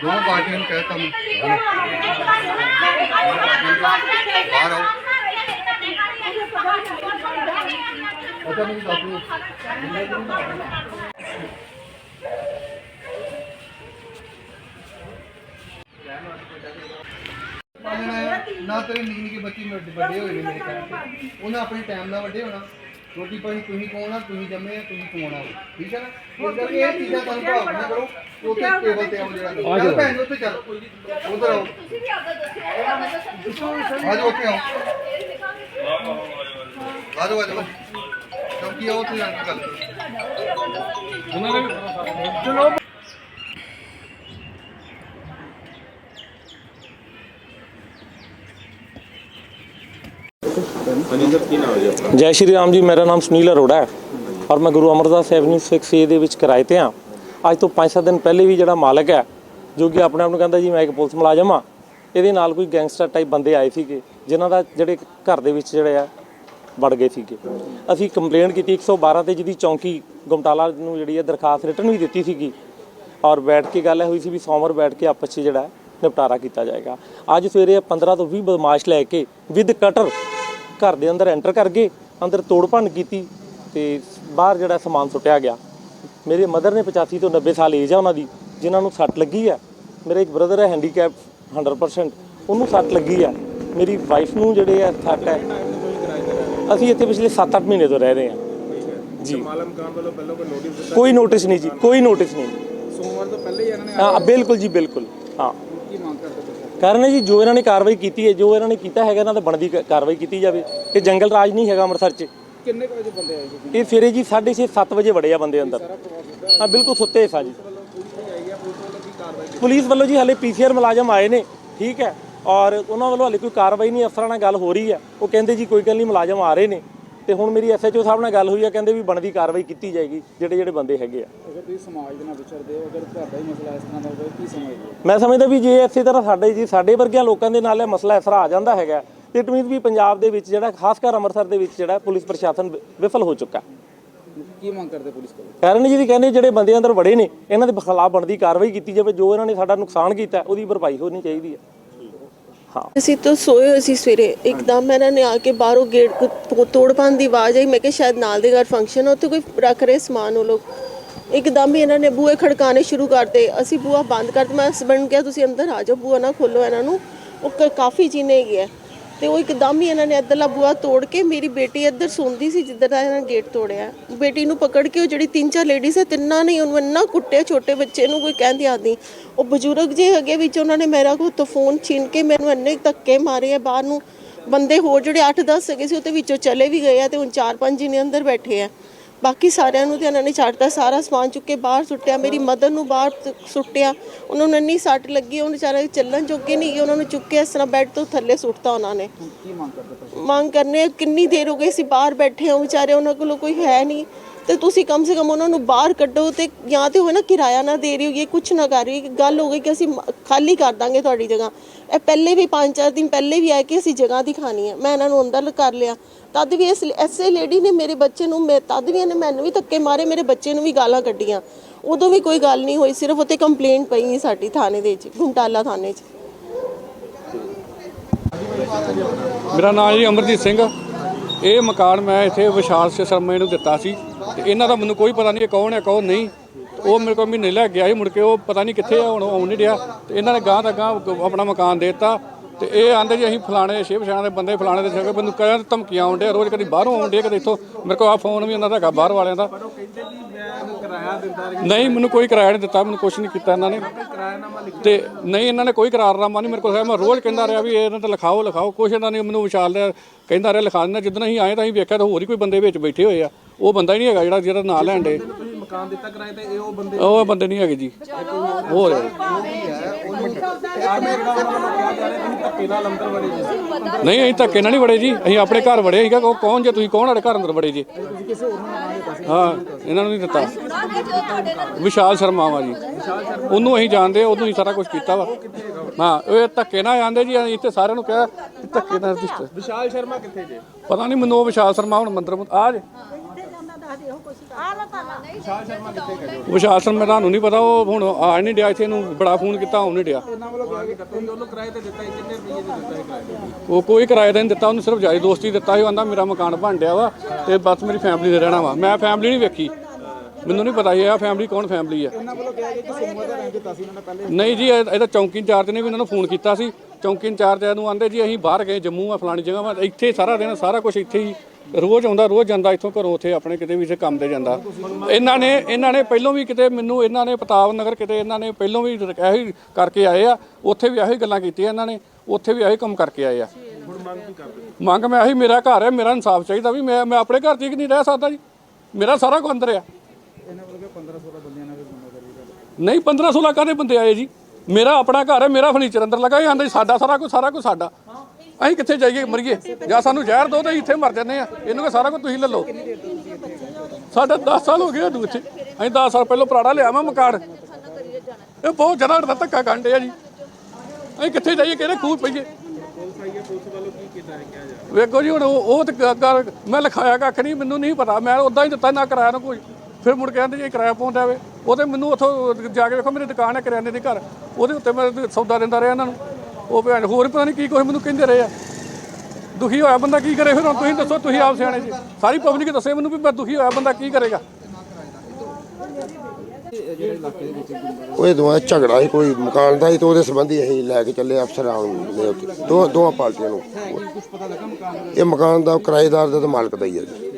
ਦੋਵਾਂ ਪਾਰਟੀਆਂ ਨੂੰ ਕਹਿਤਾ ਮੈਂ ਬਾਹਰ ਆਓ ਪਤਾ ਨਹੀਂ ਕਾਪੂ ਨਾ ਤੇਰੇ ਨਿੱਕੀ ਨਿੱਕੀ ਬੱਚੀ ਮੇਰੇ ਵੱਡੇ ਹੋਏ ਨੇ ਮੇਰੇ ਕਰਕੇ ਉਹਨਾਂ ਆਪਣੇ ਟਾਈਮ ਨਾਲ ਵੱਡੇ ਹੋਣਾ। ਰੋਟੀ ਪਾਣੀ ਤੁਸੀਂ ਕੌਣ ਆ ਤੁਸੀਂ ਜੰਮੇ ਆ ਤੁਸੀਂ ਕੌਣ ਆ ਠੀਕ ਹੈ ਨਾ? ਇਸ ਕਰਕੇ ਇਹ ਚੀਜ਼ਾਂ ਤੁਹਾਨੂੰ ਭਾਵ ਨਾ ਕਰੋ। ਉੱਥੇ ਟੇਬਲ ਤੇ ਆਓ ਜਿਹੜਾ ਚੱਲ ਭੈਣ ਉੱਥੇ ਚੱਲ। ਉਧਰ ਆਓ। ਤੁਸੀਂ ਵੀ ਆਪਦਾ ਦੱਸਿਓ ਆਪਦਾ ਦੱਸੋ ਆਜੋ ਉੱਥੇ ਆਓ। ਆਜੋ ਆਜੋ ਚੌਕੀ ਆਓ ਤੇ ਆ ਕੇ ਗੱਲ ਕਰੋ ਜੈ ਸ਼੍ਰੀ ਰਾਮ ਜੀ, ਮੇਰਾ ਨਾਮ ਸੁਨੀਲ ਅਰੋੜਾ ਹੈ ਔਰ ਮੈਂ ਗੁਰੂ ਅਮਰਦਾਸ ਐਵਨਿਊ 6 ਦੇ ਵਿੱਚ ਕਿਰਾਏ ਤੇ ਹਾਂ। ਅੱਜ ਤੋਂ 5-7 ਦਿਨ ਪਹਿਲੇ ਵੀ ਜਿਹੜਾ ਮਾਲਕ ਹੈ, ਜੋ ਕਿ ਆਪਣੇ ਆਪ ਨੂੰ ਕਹਿੰਦਾ ਜੀ, ਮੈਂ ਇੱਕ ਪੁਲਿਸ ਮੁਲਾਜ਼ਮ ਹਾਂ, ਇਹਦੇ ਨਾਲ ਕੋਈ ਗੈਂਗਸਟਰ ਟਾਈਪ ਬੰਦੇ ਆਏ ਸੀਗੇ, ਜਿਨ੍ਹਾਂ ਦਾ ਜਿਹੜੇ ਘਰ ਦੇ ਵਿੱਚ ਜਿਹੜੇ ਆ ਵੜ ਗਏ ਸੀਗੇ। ਅਸੀਂ ਕੰਪਲੇਂਟ ਕੀਤੀ 112 ਤੇ ਜਿਹਦੀ ਚੌਂਕੀ ਗੁਮਟਾਲਾ ਨੂੰ ਜਿਹੜੀ ਹੈ ਦਰਖਾਸਤ ਰਿਟਰਨ ਵੀ ਦਿੱਤੀ ਸੀਗੀ। ਔਰ ਬੈਠ ਕੇ ਗੱਲ ਇਹ ਹੋਈ ਸੀ ਵੀ ਸੋਮਵਾਰ ਬੈਠ ਕੇ ਆਪਸ 'ਚ ਜਿਹੜਾ ਨਿਪਟਾਰਾ ਕੀਤਾ ਜਾਏਗਾ। ਅੱਜ ਸਵੇਰੇ 15 ਤੋਂ 20 ਬਦਮਾਸ਼ ਲੈ ਕੇ ਵਿਦ ਕਟਰ ਘਰ ਦੇ ਅੰਦਰ ਐਂਟਰ ਕਰ ਗਏ, ਅੰਦਰ ਤੋੜ ਭੰਨ ਕੀਤੀ ਤੇ ਬਾਹਰ ਜਿਹੜਾ ਸਮਾਨ ਸੁੱਟਿਆ ਗਿਆ। ਮੇਰੇ ਮਦਰ ਨੇ 85 ਤੋਂ 90 ਸਾਲ ਏਜ ਆ ਉਹਨਾਂ ਦੀ, ਜਿਨ੍ਹਾਂ ਨੂੰ ਸੱਟ ਲੱਗੀ ਹੈ। ਮੇਰੇ ਇੱਕ ਬ੍ਰਦਰ ਹੈ ਹੈਂਡੀਕੈਪ 100% ਉਹਨੂੰ ਸੱਟ ਲੱਗੀ ਹੈ। ਮੇਰੀ ਵਾਈਫ ਨੂੰ ਜਿਹੜੇ ਆ ਸੱਟ ਹੈ ਅਸੀਂ ਇੱਥੇ ਪਿਛਲੇ 7-8 ਮਹੀਨੇ ਤੋਂ ਰਹਿ ਰਹੇ ਹਾਂ। ਜੀ। ਮਾਲਮ ਖਾਨ ਵੱਲੋਂ ਪਹਿਲਾਂ ਕੋਈ ਨੋਟਿਸ ਦਿੱਤਾ ਕੋਈ ਨੋਟਿਸ ਨਹੀਂ ਜੀ ਕੋਈ ਨੋਟਿਸ ਨਹੀਂ। ਸੋਮਵਾਰ ਤੋਂ ਪਹਿਲੇ ਹੀ ਇਹਨਾਂ ਨੇ ਹਾਂ ਬਿਲਕੁਲ ਜੀ ਬਿਲਕੁਲ। ਹਾਂ। ਕੀ ਮੰਗ ਕਰਦੇ ਤੁਸੀਂ ਕਾਰਨ ਹੈ ਜੀ ਜੋ ਇਹਨਾਂ ਨੇ ਕਾਰਵਾਈ ਕੀਤੀ ਹੈ ਜੋ ਇਹਨਾਂ ਨੇ ਕੀਤਾ ਹੈਗਾ ਇਹਨਾਂ ਤੇ ਬਣਦੀ ਕਾਰਵਾਈ ਕੀਤੀ ਜਾਵੇ। ਇਹ ਜੰਗਲ ਰਾਜ ਨਹੀਂ ਹੈਗਾ ਅੰਮ੍ਰਿਤਸਰ 'ਚ। ਕਿੰਨੇ ਵਜੇ ਬੰਦੇ ਆਏ ਸੀ ਇਹ ਸਵੇਰੇ ਜੀ 6:30 7 ਵਜੇ ਵੜੇ ਆ ਬੰਦੇ ਅੰਦਰ। ਹਾਂ ਬਿਲਕੁਲ ਸੁੱਤੇ ਸਾ ਜੀ। ਪੁਲਿਸ ਵੱਲੋਂ ਜੀ ਹਲੇ ਪੀਸੀਆਰ ਮੁਲਾਜ਼ਮ ਆਏ ਨੇ ਠੀਕ ਹੈ। ਔਰ ਉਹਨਾਂ ਵੱਲੋਂ ਹਲੇ ਕੋਈ ਕਾਰਵਾਈ ਨਹੀਂ ਅਫਸਰਾਂ ਨਾਲ ਗੱਲ ਹੋ ਰਹੀ ਹੈ। ਉਹ ਕਹਿੰਦੇ ਜੀ ਕੋਈ ਗੱਲ ਨਹੀਂ ਮੁਲਾਜ਼ਮ ਆ ਰਹੇ ਨੇ। ਤੇ ਹੁਣ ਮੇਰੀ ਐਸਐਚਓ ਸਾਹਿਬ ਨਾਲ ਗੱਲ ਹੋਈ ਹੈ ਕਹਿੰਦੇ ਵੀ ਬਣਦੀ ਕਾਰਵਾਈ ਕੀਤੀ ਜਾਏਗੀ ਜਿਹੜੇ ਜਿਹੜੇ ਬੰਦੇ ਹੈਗੇ ਆ। ਅਗਰ ਤੁਸੀਂ ਸਮਾਜ ਦੇ ਨਾਲ ਵਿਚਰਦੇ ਹੋ ਅਗਰ ਤੁਹਾਡਾ ਹੀ ਮਸਲਾ ਇਸ ਤਰ੍ਹਾਂ ਦਾ ਹੋਵੇ ਕੀ ਸਮਝਦੇ ਹੋ? ਮੈਂ ਸਮਝਦਾ ਵੀ ਜੇ ਇਸੇ ਤਰ੍ਹਾਂ ਸਾਡੇ ਜੀ ਸਾਡੇ ਵਰਗਿਆਂ ਲੋਕਾਂ ਦੇ ਨਾਲ ਇਹ ਮਸਲਾ ਇਸ ਤਰ੍ਹਾਂ ਆ ਜਾਂਦਾ ਹੈਗਾ ਤੇ ਇਟ ਮੀਨਸ ਵੀ ਪੰਜਾਬ ਦੇ ਵਿੱਚ ਜਿਹੜਾ ਖਾਸ ਕਰ ਅੰਮ੍ਰਿਤਸਰ ਦੇ ਵਿੱਚ ਜਿਹੜਾ ਪੁਲਿਸ ਪ੍ਰਸ਼ਾਸਨ ਵਿਫਲ ਹੋ ਚੁੱਕਾ। ਕੀ ਮੰਗ ਕਰਦੇ ਪੁਲਿਸ ਕੋਲ? ਕਾਰਨ ਜੀ ਦੀ ਕਹਿੰਦੇ ਜਿਹੜੇ ਬੰਦੇ ਅੰਦਰ ਵੜੇ ਨੇ ਇਹਨਾਂ ਦੇ ਖਿਲਾਫ ਬਣਦੀ ਕਾਰਵਾਈ ਕੀਤੀ ਜਾਵੇ ਜੋ ਇਹਨਾਂ ਨੇ ਸਾਡਾ ਨੁਕਸਾਨ ਕੀਤਾ ਉਹਦੀ ਭਰਪਾਈ ਹੋਣੀ ਚਾਹੀਦੀ ਹੈ। ਹਾਂ। ਅਸੀਂ ਤਾਂ ਸੋਏ ਹੋਏ ਸੀ ਸਵੇਰੇ। ਇੱਕਦਮ ਇਹਨਾਂ ਨੇ ਆ ਕੇ ਬਾਹਰੋਂ ਗੇਟ ਤੋੜ ਪਾਉਣ ਦੀ ਆਵਾਜ਼ ਆਈ। ਮੈਂ ਕਿਹਾ ਸ਼ਾਇਦ ਨਾਲ ਦੇ ਘਰ ਫੰਕਸ਼ਨ ਉੱਥੇ ਕੋਈ ਰੱਖ ਰਹੇ ਸਮਾਨ ਉਹ ਲੋਕ। ਇੱਕਦਮ ਹੀ ਇਹਨਾਂ ਨੇ ਬੂਹੇ ਖੜਕਾਣੇ ਸ਼ੁਰੂ ਕਰਤੇ। ਅਸੀਂ ਬੂਹਾ ਬੰਦ ਕਰ ਦਿੱਤਾ ਮੈਂ ਹਸਬੰਡ ਨੂੰ ਕਿਹਾ, ਤੁਸੀਂ ਅੰਦਰ ਆ ਜਾਓ, ਬੂਹਾ ਨਾ ਖੋਲੋ ਇਹਨਾਂ ਨੂੰ। ਉਹ ਕ- ਕਾਫੀ ਜੀਨੇ ਗਿਆ ਤੇ ਉਹ ਇੱਕਦਮ ਹੀ ਇਹਨਾਂ ਨੇ ਇੱਧਰਲਾ ਬੂਹਾ ਤੋੜ ਕੇ ਮੇਰੀ ਬੇਟੀ ਇੱਧਰ ਸੌਂਦੀ ਸੀ ਜਿੱਧਰ ਦਾ ਇਹਨਾਂ ਨੇ ਗੇਟ ਤੋੜਿਆ। ਬੇਟੀ ਨੂੰ ਪਕੜ ਕੇ ਉਹ ਜਿਹੜੀ ਤਿੰਨ ਚਾਰ ਲੇਡੀਜ਼ ਹੈ ਤਿੰਨਾਂ ਨੇ ਉਹਨੂੰ ਇੰਨਾ ਕੁੱਟਿਆ, ਛੋਟੇ ਬੱਚੇ ਨੂੰ ਕੋਈ ਕਹਿੰਦੀ ਆਦੀ ਉਹ ਬਜ਼ੁਰਗ ਜੇ ਹੈਗੇ ਵਿੱਚ ਉਹਨਾਂ ਨੇ ਮੇਰਾ ਕੋ ਤੋਂ ਫੋਨ ਛੀਨ ਕੇ ਮੈਨੂੰ ਇੰਨੇ ਧੱਕੇ ਮਾਰੇ ਆ, ਬਾਹਰ ਨੂੰ ਬੰਦੇ ਹੋਰ ਜਿਹੜੇ 8-10 ਹੈਗੇ ਸੀ, ਉਹਦੇ ਵਿੱਚੋਂ ਚਲੇ ਵੀ ਗਏ ਆ ਤੇ ਹੁਣ 4-5 ਜਣੇ ਅੰਦਰ ਬੈਠੇ ਆ। ਬਾਕੀ ਸਾਰਿਆਂ ਨੂੰ ਤੇ ਇਹਨਾਂ ਨੇ ਛੱਡਤਾ ਸਾਰਾ ਸਮਾਨ ਚੁੱਕ ਕੇ ਬਾਹਰ ਸੁੱਟਿਆ ਮੇਰੀ ਮਦਰ ਨੂੰ ਬਾਹਰ ਸੁੱਟਿਆ। ਉਹਨਾਂ ਨੂੰ ਇੰਨੀ ਸੱਟ ਲੱਗੀ ਉਹ ਵਿਚਾਰੇ ਚੱਲਣ ਜੋਗੇ ਨਹੀਂ ਗਏ ਉਹਨਾਂ ਨੂੰ ਚੁੱਕ ਕੇ ਇਸ ਤਰ੍ਹਾਂ ਬੈੱਡ ਤੋਂ ਥੱਲੇ ਸੁੱਟਤਾ ਉਹਨਾਂ ਨੇ। ਕੀ ਮੰਗ ਕਰਦੇ ਤੁਸੀਂ? ਮੰਗ ਕਰਨੇ ਕਿੰਨੀ ਦੇਰ ਹੋ ਗਈ ਸੀ ਬਾਹਰ ਬੈਠੇ ਹਾਂ ਵਿਚਾਰੇ ਉਹਨਾਂ ਕੋਲ ਕੋਈ ਹੈ ਨਹੀਂ। ਤੇ ਤੁਸੀਂ ਕਮ ਸੇ ਕਮ ਉਹਨਾਂ ਨੂੰ ਬਾਹਰ ਕੱਢੋ ਤੇ ਜਾਂ ਤੇ ਹੋਏ ਨਾ ਕਿਰਾਇਆ ਨਾ ਦੇ ਰਹੀ ਹੋਈਏ ਕੁਛ ਨਾ ਕਰ ਰਹੀ ਗੱਲ ਹੋ ਗਈ ਕਿ ਅਸੀਂ ਖਾਲੀ ਕਰ ਦਾਂਗੇ ਤੁਹਾਡੀ ਜਗ੍ਹਾ। ਇਹ ਪਹਿਲੇ ਵੀ 5-4 ਦਿਨ ਪਹਿਲੇ ਵੀ ਆਏ ਕਿ ਅਸੀਂ ਜਗ੍ਹਾ ਦਿਖਾਣੀ ਹੈ। ਮੈਂ ਇਹਨਾਂ ਨੂੰ ਅੰਦਰ ਕਰ ਲਿਆ। ਤਦ ਵੀ ਇਸ ਐਸੇ ਲੇਡੀ ਨੇ ਮੇਰੇ ਬੱਚੇ ਨੂੰ ਮੈਂ ਤਦ ਵੀ ਇਹਨੇ ਮੈਨੂੰ ਵੀ ਧੱਕੇ ਮਾਰੇ, ਮੇਰੇ ਬੱਚੇ ਨੂੰ ਵੀ ਗਾਲਾਂ ਕੱਢੀਆਂ। ਉਦੋਂ ਵੀ ਕੋਈ ਗੱਲ ਨਹੀਂ ਹੋਈ, ਸਿਰਫ ਉੱਤੇ ਕੰਪਲੇਂਟ ਪਈ ਸਾਡੀ ਥਾਣੇ ਦੇ ਵਿੱਚ ਗੁੰਟਾਲਾ ਥਾਣੇ 'ਚ। ਮੇਰਾ ਨਾਮ ਜੀ ਅਮਰਜੀਤ ਸਿੰਘ। ਇਹ ਮਕਾਨ ਮੈਂ ਇੱਥੇ ਵਿਸ਼ਾਲ ਸੇ ਸ਼ਰਮੇ ਨੂੰ ਦਿੱਤਾ ਸੀ। ਤੇ ਇਹਨਾਂ ਦਾ ਮੈਨੂੰ ਕੋਈ ਪਤਾ ਨਹੀਂ ਇਹ ਕੌਣ ਹੈ, ਕੌਣ ਨਹੀਂ। ਉਹ ਮੇਰੇ ਕੋਲ ਮਹੀਨੇ ਲੈ ਗਿਆ ਸੀ ਮੁੜ ਕੇ ਉਹ ਪਤਾ ਨਹੀਂ ਕਿੱਥੇ ਆ, ਹੁਣ ਆਉਣ ਨਹੀਂ ਰਿਹਾ। ਤੇ ਇਹਨਾਂ ਨੇ ਗਾਂ ਦਾ ਗਾਂ, ਆਪਣਾ ਮਕਾਨ ਦੇ ਦਿੱਤਾ। ਤੇ ਇਹ ਆਂਦੇ ਜੀ ਅਸੀਂ ਫਲਾਣੇ ਸ਼ੇਵ ਸ਼ਾਨ ਦੇ ਬੰਦੇ ਫਲਾਣੇ ਦੇ ਸਕੇ ਮੈਨੂੰ ਕਹਿੰਦੇ ਧਮਕੀਆਂ ਆਉਣ ਆਉਂਦੇ ਰੋਜ਼ ਕਦੀ ਬਾਹਰੋਂ ਆਉਣ ਆਉਂਦੇ ਕਦੇ ਇੱਥੋਂ। ਮੇਰੇ ਕੋਲ ਆ ਫੋਨ ਵੀ ਉਹਨਾਂ ਦਾ ਹੈਗਾ ਬਾਹਰ ਵਾਲਿਆਂ ਦਾ। ਨਹੀਂ, ਮੈਨੂੰ ਕੋਈ ਕਿਰਾਇਆ ਨਹੀਂ ਦਿੱਤਾ, ਮੈਨੂੰ ਕੁਝ ਨਹੀਂ ਕੀਤਾ ਇਹਨਾਂ ਨੇ। ਤੇ ਨਹੀਂ, ਇਹਨਾਂ ਨੇ ਕੋਈ ਕਰਾਰਨਾਮਾ ਨਹੀਂ ਮੇਰੇ ਕੋਲ ਹੈ ਮੈਂ ਰੋਜ਼ ਕਹਿੰਦਾ ਰਿਹਾ ਵੀ ਇਹਨਾਂ ਤੇ ਲਿਖਾਓ ਲਿਖਾਓ। ਕੁਛ ਇਹਨਾਂ ਨੇ ਮੈਨੂੰ ਵਿਚਾਲ ਲਿਆ, ਕਹਿੰਦਾ ਰਿਹਾ ਲਿਖਾ ਦਿੰਦਾ, ਜਿੱਦਣ ਅਸੀਂ ਆਏ ਤਾਂ ਅਸੀਂ ਵੇਖਿਆ ਤਾਂ ਹੋਰ ਹੀ ਕੋਈ ਬੰਦੇ ਵਿੱਚ ਬੈਠੇ ਹੋਏ ਆ। ਉਹ ਬੰਦਾ ਹੀ ਨਹੀਂ ਹੈਗਾ ਜਿਹੜਾ ਜਿਹੜਾ ਨਾਂ ਲੈਣ ਡੇ ਮਕਾਨ ਦਿੱਤਾ ਕਿਰਾਏ ਤੇ ਇਹ ਉਹ ਬੰਦੇ ਉਹ ਬੰਦੇ ਨਹੀਂ ਹੈਗੇ ਜੀ। ਹੋਰ। ਧੱਕੇ ਨਾਲ ਅੰਦਰ ਵੜੇ ਜੀ। ਨਹੀਂ ਅਸੀਂ ਧੱਕੇ ਨਾਲ ਨਹੀਂ ਵੜੇ ਜੀ। ਅਸੀਂ ਆਪਣੇ ਘਰ ਵੜੇ ਸੀਗਾ ਉਹ ਕੌਣ ਜੇ ਤੁਸੀਂ ਕੌਣ ਸਾਡੇ ਘਰ ਅੰਦਰ ਵੜੇ ਜੀ? ਹਾਂ ਇਹਨਾਂ ਨੂੰ ਨਹੀਂ ਦਿੱਤਾ। ਵਿਸ਼ਾਲ ਸ਼ਰਮਾ ਵਾ ਜੀ। ਉਹਨੂੰ ਅਸੀਂ ਜਾਣਦੇ ਹਾਂ, ਉਹਨੂੰ ਹੀ ਸਾਰਾ ਕੁਝ ਕੀਤਾ ਵਾ। ਹਾਂ ਇਹ ਧੱਕੇ ਨਾਲ ਆਂਦੇ ਜੀ ਅਸੀਂ ਇੱਥੇ ਸਾਰਿਆਂ ਨੂੰ ਕਿਹਾ ਕਿ ਧੱਕੇ ਨਾਲ ਰਜਿਸਟਰ ਵਿਸ਼ਾਲ ਸ਼ਰਮਾ ਕਿੱਥੇ ਜੇ? ਪਤਾ ਨਹੀਂ ਮੈਨੂੰ ਉਹ ਵਿਸ਼ਾਲ ਸ਼ਰਮਾ ਹੁਣ ਮੰਦਰ ਆ ਜੇ। ਵਿਸ਼ਾਲ ਸ਼ਰਮਾ ਤੁਹਾਨੂੰ ਨਹੀਂ ਪਤਾ, ਉਹ ਹੁਣ ਆ ਨਹੀਂ ਡਿਆ ਇੱਥੇ ਇਹਨੂੰ ਬੜਾ ਫੋਨ ਕੀਤਾ, ਉਹ ਨਹੀਂ ਡਿਆ। ਉਹ ਕੋਈ ਕਿਰਾਏ ਦਾ ਨਹੀਂ ਦਿੱਤਾ, ਉਹਨੂੰ ਸਿਰਫ ਜਾਈ ਦੋਸਤੀ ਦਿੱਤਾ ਸੀ, ਉਹ ਆਂਦਾ ਮੇਰਾ ਮਕਾਨ ਬਣ ਡਿਆ ਵਾ ਤੇ ਬਸ ਮੇਰੀ ਫੈਮਿਲੀ ਦੇ ਰਹਿਣਾ ਵਾ। ਮੈਂ ਫੈਮਿਲੀ ਨਹੀਂ ਵੇਖੀ। ਮੈਨੂੰ ਨਹੀਂ ਪਤਾ ਇਹ ਆ ਫੈਮਿਲੀ ਕੌਣ ਫੈਮਿਲੀ ਆ। ਨਹੀਂ ਜੀ, ਇਹ- ਇਹਦਾ ਚੌਂਕੀ ਇੰਚਾਰਜ ਨੇ ਵੀ ਇਹਨਾਂ ਨੂੰ ਫੋਨ ਕੀਤਾ ਸੀ। ਚੌਂਕੀ ਇੰਚਾਰਜ ਨੂੰ ਆਂਦੇ ਜੀ, ਅਸੀਂ ਬਾਹਰ ਗਏ ਜੰਮੂ ਆ, ਫਲਾਣੀ ਜਗ੍ਹਾ ਵਾ, ਇੱਥੇ ਸਾਰਾ ਦਿਨ ਸਾਰਾ ਕੁਝ ਇੱਥੇ ਹੀ। ਰੋਜ਼ ਆਉਂਦਾ, ਰੋਜ਼ ਜਾਂਦਾ, ਇੱਥੋਂ ਘਰੋਂ ਉੱਥੇ ਆਪਣੇ ਕਿਤੇ ਵੀ ਇੱਥੇ ਕੰਮ ਤੇ ਜਾਂਦਾ। ਇਹਨਾਂ ਨੇ ਇਹਨਾਂ ਨੇ ਪਹਿਲਾਂ ਵੀ ਕਿਤੇ ਮੈਨੂੰ, ਇਹਨਾਂ ਨੇ ਪ੍ਰਤਾਪ ਨਗਰ ਕਿਤੇ ਇਹਨਾਂ ਨੇ ਪਹਿਲਾਂ ਵੀ ਇਹੋ ਹੀ ਕਰਕੇ ਆਏ ਆ, ਉੱਥੇ ਵੀ ਇਹੋ ਗੱਲਾਂ ਕੀਤੀਆਂ ਇਹਨਾਂ ਨੇ, ਉੱਥੇ ਵੀ ਇਹੋ ਹੀ ਕੰਮ ਕਰਕੇ ਆਏ ਆ। ਮੰਗ ਮੈਂ ਆਹੀ ਮੇਰਾ ਘਰ ਹੈ, ਮੇਰਾ ਇਨਸਾਫ ਚਾਹੀਦਾ ਵੀ ਮੈਂ ਮੈਂ ਆਪਣੇ ਘਰ 'ਚ ਹੀ ਨਹੀਂ ਰਹਿ ਸਕਦਾ ਜੀ। ਮੇਰਾ ਸਾਰਾ ਕੁਝ ਅੰਦਰ ਆ। ਇਹਨਾਂ ਵੱਲੋਂ ਕਿ 15 16 ਨਹੀਂ 15 16 ਕਾਹਦੇ ਬੰਦੇ ਆਏ ਜੀ? ਮੇਰਾ ਆਪਣਾ ਘਰ ਹੈ, ਮੇਰਾ ਫਰਨੀਚਰ ਅੰਦਰ ਲੱਗਾ ਇਹ ਆਂਦਾ ਸਾਡਾ ਸਾਰਾ ਕੁਝ ਸਾਰਾ ਕੁਝ ਸਾਡਾ। ਅਸੀਂ ਕਿੱਥੇ ਜਾਈਏ, ਮਰੀਏ? ਜਾਂ ਸਾਨੂੰ ਜ਼ਹਿਰ ਦੋ ਤੇ ਇੱਥੇ ਮਰ ਜਾਂਦੇ ਆ ਇਹਨੂੰ ਕਿ ਸਾਰਾ ਕੁਝ ਤੁਸੀਂ ਲੈ ਲਓ। ਸਾਡਾ 10 ਸਾਲ ਹੋ ਗਏ ਸਾਨੂੰ ਇੱਥੇ। ਅਸੀਂ 10 ਸਾਲ ਪਹਿਲਾਂ ਪੁਰਾਣਾ ਲਿਆ ਮੈਂ ਮਕਾਨ। ਇਹ ਬਹੁਤ ਜ਼ਿਆਦਾ ਸਾਡਾ ਧੱਕਾ ਕਾਂਡੇ ਆ ਜੀ। ਅਸੀਂ ਕਿੱਥੇ ਜਾਈਏ, ਕਿਹੜੇ ਖੂਹ ਪਈਏ? ਵੇਖੋ ਜੀ, ਹੁਣ ਉਹ ਉਹ ਤੇ ਮੈਂ ਲਿਖਾਇਆ ਕੱਖ ਨਹੀਂ, ਮੈਨੂੰ ਨਹੀਂ ਪਤਾ। ਮੈਂ ਉਦਾਂ ਹੀ ਦਿੱਤਾ ਨਾ ਕਿਰਾਇਆ ਨਾ ਕੋਈ। ਫਿਰ ਮੁੜ ਕੇ ਕਹਿੰਦੇ ਜੀ ਕਿਰਾਇਆ ਪਾਉਂਦਾ ਵੇ। ਉਹ ਤੇ ਮੈਨੂੰ ਉੱਥੋਂ ਜਾ ਕੇ ਵੇਖੋ, ਮੇਰੀ ਦੁਕਾਨ ਹੈ ਕਰਿਆਨੇ ਦੀ ਘਰ। ਉਹਦੇ ਉੱਤੇ ਮੈਂ ਸੌਦਾ ਦਿੰਦਾ ਰਿਹਾ ਇਹਨਾਂ ਨੂੰ। ਉਹ ਭੈਣ ਹੋਰ ਪਤਾ ਨਹੀਂ ਕੀ ਕੁਛ ਮੈਨੂੰ ਕਹਿੰਦੇ ਰਹੇ ਆ। ਦੁਖੀ ਹੋਇਆ ਬੰਦਾ ਕੀ ਕਰੇ? ਫਿਰ ਹੁਣ ਤੁਸੀਂ ਦੱਸੋ, ਤੁਸੀਂ ਆਪ ਸਿਆਣੇ ਜੀ। ਸਾਰੀ ਪਬਲਿਕ ਦੱਸੇ ਮੈਨੂੰ ਵੀ ਮੈਂ ਦੁਖੀ ਹੋਇਆ ਬੰਦਾ ਕੀ ਕਰੇਗਾ? ਉਹ ਦੋਵਾਂ ਝਗੜਾ ਹੀ ਕੋਈ ਮਕਾਨ ਦਾ ਹੀ ਤੇ ਉਹਦੇ ਸੰਬੰਧੀ ਅਸੀਂ ਲੈ ਕੇ ਚੱਲੇ ਅਫਸਰਾਂ ਦੇ ਉੱਤੇ। ਦੋ ਦੋਵਾਂ ਪਾਰਟੀਆਂ ਨੂੰ। ਇਹ ਮਕਾਨ ਦਾ ਕਿਰਾਏਦਾਰ ਦਾ ਤੇ ਮਾਲਕ ਦਾ ਹੀ ਹੈ ਜੀ।